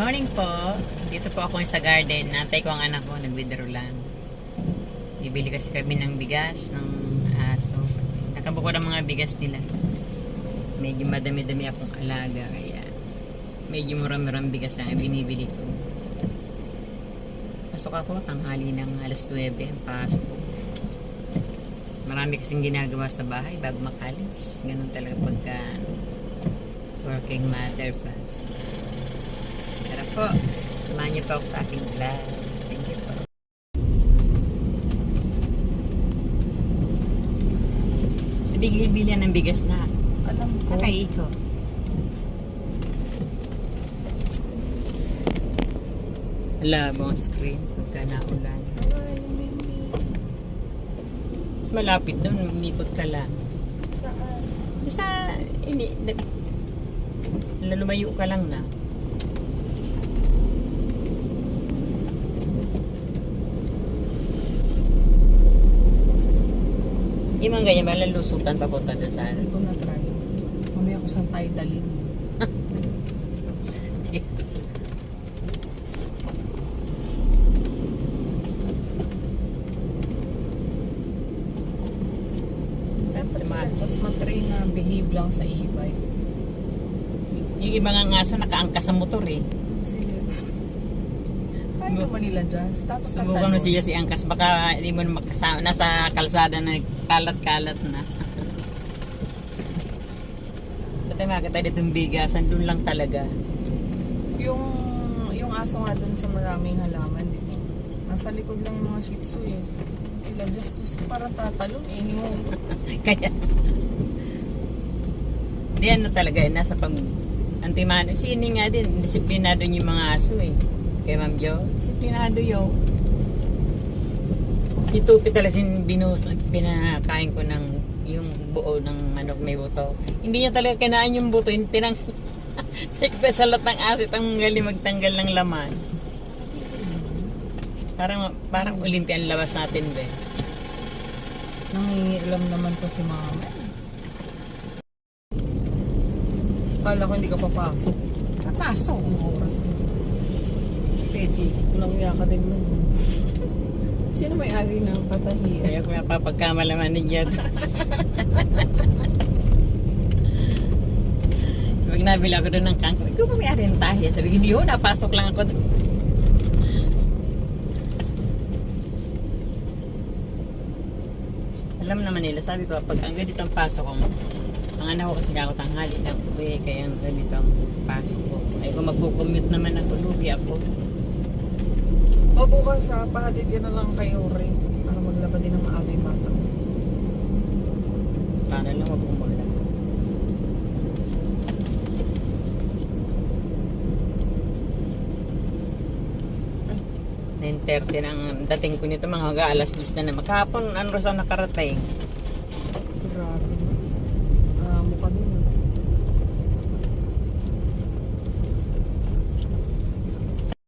Morning po. Dito po ako sa garden. Nantay ko ang anak ko. Nag-withdraw lang. Bibili kasi kami ng bigas ng aso. Nakabukod ang mga bigas nila. Medyo madami-dami akong alaga. Kaya medyo murang-murang bigas lang ang binibili ko. Pasok ako. Tanghali ng alas 9. Ang pasok ko. Marami kasing ginagawa sa bahay bago makalis. Ganun talaga pagka working mother pa. Po, samahan niyo po ako sa aking vlog. Thank you po. Bigil-bilian ng bigas na. Alam ko. Kakaiko. Wala mo ang screen pagka naulan. Mas malapit doon, umikot ka lang. Saan? Sa, ini, na, lumayo ka lang na. Yung mga ganyan, malalusutan papunta doon sa ano. Hindi ko na-try. Mamaya ko saan tayo dalhin. Dapat Tama. sila just matrain na behave lang sa e-bike. Yung iba nga ngaso nakaangkas sa motor eh. Kaya naman nila just. Tapos Subukan mo siya si Angkas, baka hindi mo na makasama, nasa kalsada na kalat-kalat na. Ba't makita dito yung bigasan, doon lang talaga. Yung, yung aso nga dun sa maraming halaman, di ba? Nasa likod lang yung mga shih tzu eh. Sila just just parang tatalon eh. Hindi mo, Kaya, di ano talaga, eh, nasa pag antimano. Si ini nga din, disiplinado yung mga aso eh. Kay Ma'am Jo, disiplinado yun. Si Tupi talaga sin binus, pinakain ko ng yung buo ng manok may buto. Hindi niya talaga kinain yung buto, yung tinang sa salat ng asit ang galing magtanggal ng laman. Parang parang Olympian labas natin, be. nangingialam naman to si mama. Kala ko hindi ka papasok. Papasok ang oras na. Pwede. Walang uya ka din nun. Sino may ari ng patahi? Kaya ko mapapagkamalaman ni Jed. Pag nabila ako doon ng kangkong, ikaw ba may ari ng tahi? Sabi ko, hindi ho, napasok lang ako doon. Alam naman nila, sabi ko, pag ang ganito ang pasok ko, ang anak ko kasi ako tanghali lang uwi, kaya ang ganito ang pasok ko. Ay kung magkukommute naman ako, lugi ako. O bukas ha, pahatid ka na lang kay Ori para maglaba din ng maaga yung bata. Sana lang wag umulan. Ay, 9.30 nang dating ko nito mga alas 10 na naman. Kahapon, ano rin nakarating? Grabe.